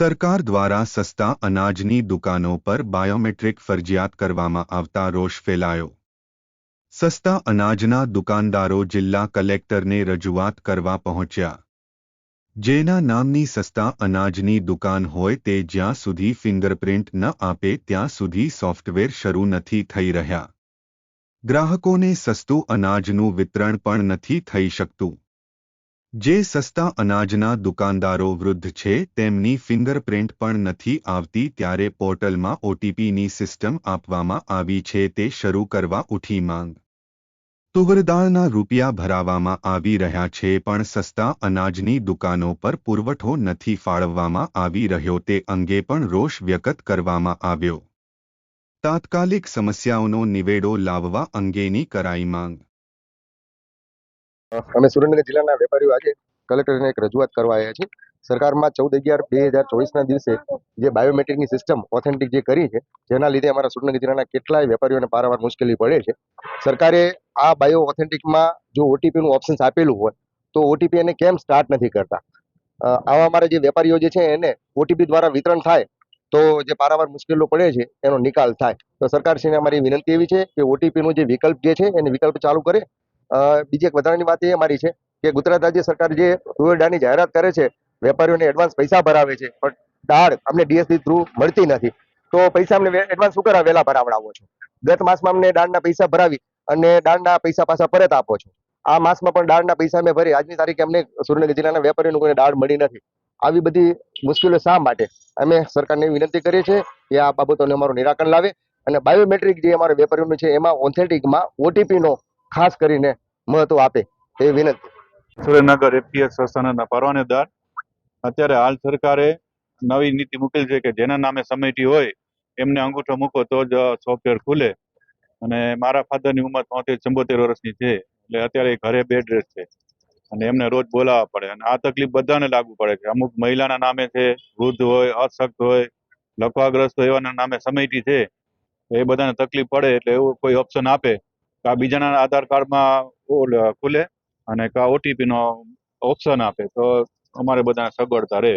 સરકાર દ્વારા સસ્તા અનાજની દુકાનો પર બાયોમેટ્રિક ફરજિયાત કરવામાં આવતા રોષ ફેલાયો. સસ્તા અનાજના દુકાનદારો જિલ્લા કલેક્ટરને રજૂઆત કરવા પહોંચ્યા. જેના નામની સસ્તા અનાજની દુકાન હોય તે જ્યાં સુધી ફિંગરપ્રિન્ટ ન આપે ત્યાં સુધી સોફ્ટવેર શરૂ નથી થઈ રહ્યા. ગ્રાહકોને સસ્તું અનાજનું વિતરણ પણ નથી થઈ શકતું. જે સસ્તા અનાજના દુકાનદારો વૃદ્ધ છે, તેમની ફિંગરપ્રિન્ટ પણ નથી આવતી ત્યારે પોર્ટલમાં ઓટીપીની સિસ્ટમ આપવામાં આવી છે, તે શરૂ કરવા ઉઠી માંગ. તુવરદાળના રૂપિયા ભરાવામાં આવી રહ્યા છે, પણ સસ્તા અનાજની દુકાનો પર પુરવઠો નથી ફાળવવામાં આવી રહ્યો, તે અંગે પણ રોષ વ્યક્ત કરવામાં આવ્યો. તાત્કાલિક સમસ્યાઓનો નિવેડો લાવવા અંગેની કરાઈ માંગ. અમે સુરેન્દ્રનગર જિલ્લાના વેપારીઓ આજે કલેક્ટરને એક રજૂઆત કરવા આવ્યા છીએ. સરકારમાં ચૌદ અગિયાર બે હજાર ચોવીસના દિવસે જે બાયોમેટ્રિકની સિસ્ટમ ઓથેન્ટિક જે કરી છે, જેના લીધે અમારા સુરેન્દ્રનગર જિલ્લાના કેટલાય વેપારીઓને પારાવાર મુશ્કેલી પડે છે. સરકારે આ બાયો ઓથેન્ટિકમાં જો ઓટીપીનું ઓપ્શન્સ આપેલું હોય, તો ઓટીપી એને કેમ સ્ટાર્ટ નથી કરતા? આવા અમારા જે વેપારીઓ જે છે, એને ઓટીપી દ્વારા વિતરણ થાય, તો જે પારાવાર મુશ્કેલીઓ પડે છે, એનો નિકાલ થાય. તો સરકારશ્રીને અમારી વિનંતી એવી છે કે ઓટીપીનું જે વિકલ્પ જે છે, એને વિકલ્પ ચાલુ કરે બીજી એક વધારાની વાત એ અમારી છે કે ગુજરાત રાજ્ય સરકાર જે તુવેરદાળની જાહેરાત કરે છે, વેપારીઓને એડવાન્સ પૈસા ભરાવે છે, પણ દાળ અમને ડીએસસી થ્રુ મળતી નથી. તો પૈસા અમને એડવાન્સ શું કરવા? વહેલા ભરાવડાવો છો. ગત માસમાં અમને દાળના પૈસા ભરાવી અને દાળના પૈસા પાછા પરત આપો છો. આ માસમાં પણ દાળના પૈસા અમે ભરી. આજની તારીખે અમને સુરેન્દ્રનગર જિલ્લાના વેપારીઓને કોઈ દાળ મળી નથી. આવી બધી મુશ્કેલીઓ શા માટે? અમે સરકારને વિનંતી કરીએ છીએ કે આ બાબતોને અમારું નિરાકરણ લાવે અને બાયોમેટ્રિક જે અમારા વેપારીઓનું છે, એમાં ઓથેન્ટિકમાં ઓટીપીનો ખાસ કરીને મહત્વ આપે એ વિનંતી. સુરેન્દ્રનગર એફપીએસ સંસ્થાના પરવાનેદાર. અત્યારે હાલ સરકારે નવી નીતિ મૂકેલી છે કે જેના નામે સમિતિ હોય, એમને અંગૂઠો મૂકો તો જ સોફ્ટવેર ખુલે. અને મારા ફાધરની ઉંમર તોતેર ચુંબોતેર વર્ષની છે. એટલે અત્યારે ઘરે બેડ રેસ્ટ છે. અને એમને રોજ બોલાવવા પડે. અને આ તકલીફ બધાને લાગુ પડે છે. અમુક મહિલાના નામે છે, વૃદ્ધ હોય, અશક્ત હોય લકવાગ્રસ્ત હોય એવાના નામે સમિતિ છે. એ બધાને તકલીફ પડે એટલે એવું કોઈ ઓપ્શન આપે. કે બીજાના આધાર કાર્ડમાં ખુલે અને કા ઓટીપી નો ઓપ્શન આપે તો અમારે બધાને સગવડતા રહે.